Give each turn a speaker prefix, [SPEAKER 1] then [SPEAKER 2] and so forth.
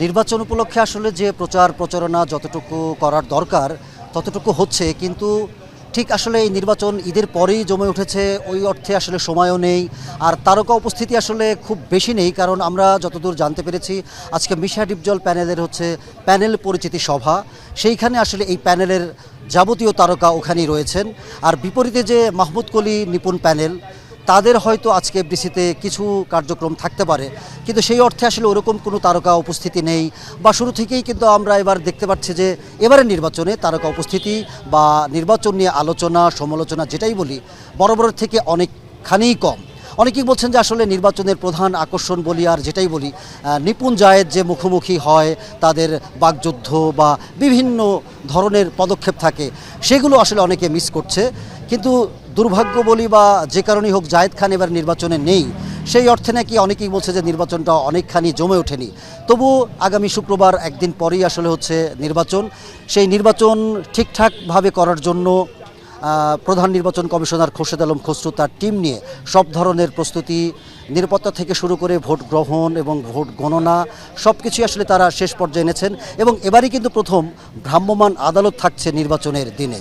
[SPEAKER 1] নির্বাচন উপলক্ষে আসলে যে প্রচার প্রচারণা যতটুকু করার দরকার ততটুকু হচ্ছে, কিন্তু ঠিক আসলে এই নির্বাচন ঈদের পরেই জমে উঠেছে, ওই অর্থে আসলে সময়ও নেই, আর তারকা উপস্থিতি আসলে খুব বেশি নেই, কারণ আমরা যতদূর জানতে পেরেছি, আজকে মিশা ডিপজল প্যানেলের হচ্ছে প্যানেল পরিচিতি সভা, সেইখানে আসলে এই প্যানেলের যাবতীয় তারকা ওখানেই রয়েছেন, আর বিপরীতে যে মাহমুদ কলি নিপুণ প্যানেল তাদের হয়তো আজকে এফডিসিতে কিছু কার্যক্রম থাকতে পারে, কিন্তু সেই অর্থে আসলে ওরকম কোনো তারকা উপস্থিতি নেই। বা শুরু থেকেই কিন্তু আমরা এবার দেখতে পাচ্ছি যে এবারের নির্বাচনে তারকা উপস্থিতি বা নির্বাচন নিয়ে আলোচনা, সমালোচনা যেটাই বলি, বরাবরের থেকে অনেকখানিই কম। অনেকেই বলছেন যে আসলে নির্বাচনের প্রধান আকর্ষণ বলি আর যেটাই বলি নিপুণ জায়েদ যে মুখোমুখি হয়, তাদের বাকযুদ্ধ বা বিভিন্ন ধরনের পদক্ষেপ থাকে, সেগুলো আসলে অনেকে মিস করছে। কিন্তু দুর্ভাগ্য বলি বা যে কারণেই হোক, জায়েদ খান এবার নির্বাচনে নেই। সেই অর্থে নাকি অনেকেই বলছে যে নির্বাচনটা অনেকখানি জমে ওঠেনি। তবু আগামী শুক্রবার একদিন পরেই আসলে হচ্ছে নির্বাচন। সেই নির্বাচন ঠিকঠাকভাবে করার জন্য প্রধান নির্বাচন কমিশনার খোরশেদ আলম খসরু তার টিম নিয়ে সব ধরনের প্রস্তুতি, নিরাপত্তা থেকে শুরু করে ভোট গ্রহণ এবং ভোট গণনা সব কিছুই আসলে তারা শেষ পর্যায়ে এনেছেন এবং এবারই কিন্তু প্রথম ভ্রাম্যমাণ আদালত থাকছে নির্বাচনের দিনে।